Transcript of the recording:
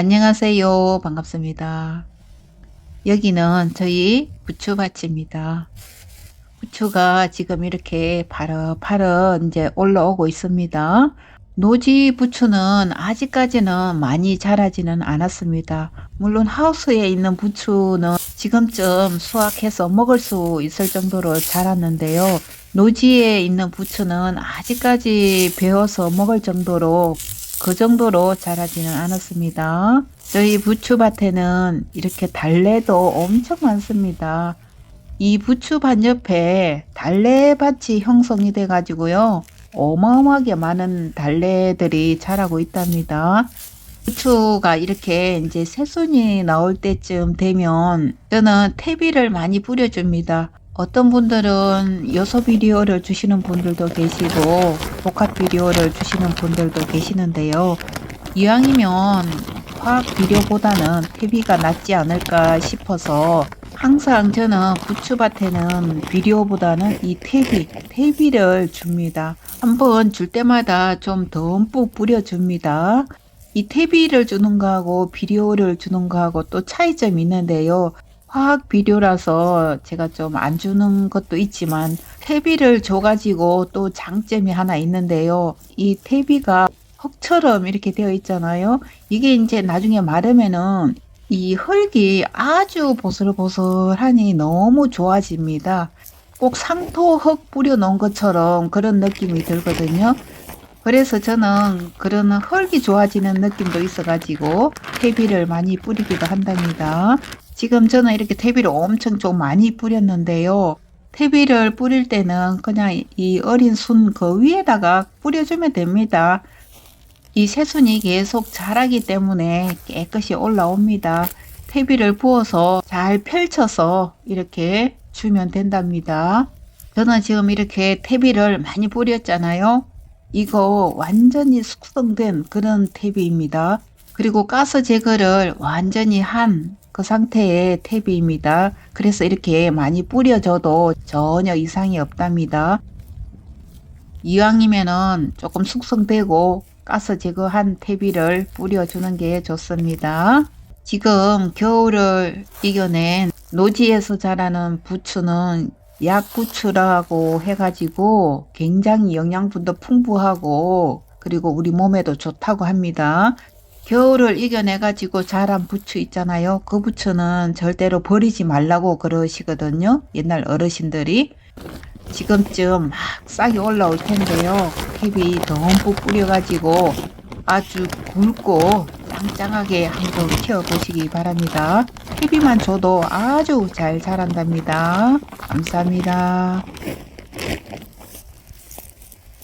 안녕하세요. 반갑습니다. 여기는 저희 부추밭입니다. 부추가 지금 이렇게 파릇파릇 이제 올라오고 있습니다. 노지 부추는 아직까지는 많이 자라지는 않았습니다. 물론 하우스에 있는 부추는 지금쯤 수확해서 먹을 수 있을 정도로 자랐는데요. 노지에 있는 부추는 아직까지 베어서 먹을 정도로 그 정도로 자라지는 않았습니다. 저희 부추밭에는 이렇게 달래도 엄청 많습니다. 이 부추밭 옆에 달래밭이 형성이 돼 가지고요. 어마어마하게 많은 달래들이 자라고 있답니다. 부추가 이렇게 이제 새순이 나올 때쯤 되면 저는 퇴비를 많이 뿌려줍니다. 어떤 분들은 요소 비료를 주시는 분들도 계시고 복합 비료를 주시는 분들도 계시는데요. 이왕이면 화학 비료보다는 퇴비가 낫지 않을까 싶어서 항상 저는 부추밭에는 비료보다는 이 퇴비, 퇴비를 줍니다. 한번 줄 때마다 좀 듬뿍 뿌려줍니다. 이 퇴비를 주는 거하고 비료를 주는 거하고 또 차이점이 있는데요. 화학 비료라서 제가 좀 안 주는 것도 있지만 퇴비를 줘가지고 또 장점이 하나 있는데요. 이 퇴비가 흙처럼 이렇게 되어 있잖아요. 이게 이제 나중에 마르면은 이 흙이 아주 보슬보슬하니 너무 좋아집니다. 꼭 상토 흙 뿌려 놓은 것처럼 그런 느낌이 들거든요. 그래서 저는 그런 흙이 좋아지는 느낌도 있어가지고 퇴비를 많이 뿌리기도 한답니다. 지금 저는 이렇게 퇴비를 엄청 좀 많이 뿌렸는데요. 퇴비를 뿌릴 때는 그냥 이 어린 순 그 위에다가 뿌려주면 됩니다. 이 새순이 계속 자라기 때문에 깨끗이 올라옵니다. 퇴비를 부어서 잘 펼쳐서 이렇게 주면 된답니다. 저는 지금 이렇게 퇴비를 많이 뿌렸잖아요. 이거 완전히 숙성된 그런 퇴비입니다. 그리고 가스 제거를 완전히 한 그 상태의 퇴비입니다. 그래서 이렇게 많이 뿌려줘도 전혀 이상이 없답니다. 이왕이면은 조금 숙성되고 가스 제거한 퇴비를 뿌려주는 게 좋습니다. 지금 겨울을 이겨낸 노지에서 자라는 부추는 약부추라고 해가지고 굉장히 영양분도 풍부하고 그리고 우리 몸에도 좋다고 합니다. 겨울을 이겨내가지고 자란 부추 있잖아요. 그 부추는 절대로 버리지 말라고 그러시거든요. 옛날 어르신들이. 지금쯤 막 싹이 올라올 텐데요. 캡이 듬뿍 뿌려가지고 아주 굵고 짱짱하게 한번 키워보시기 바랍니다. 캡이만 줘도 아주 잘 자란답니다. 감사합니다.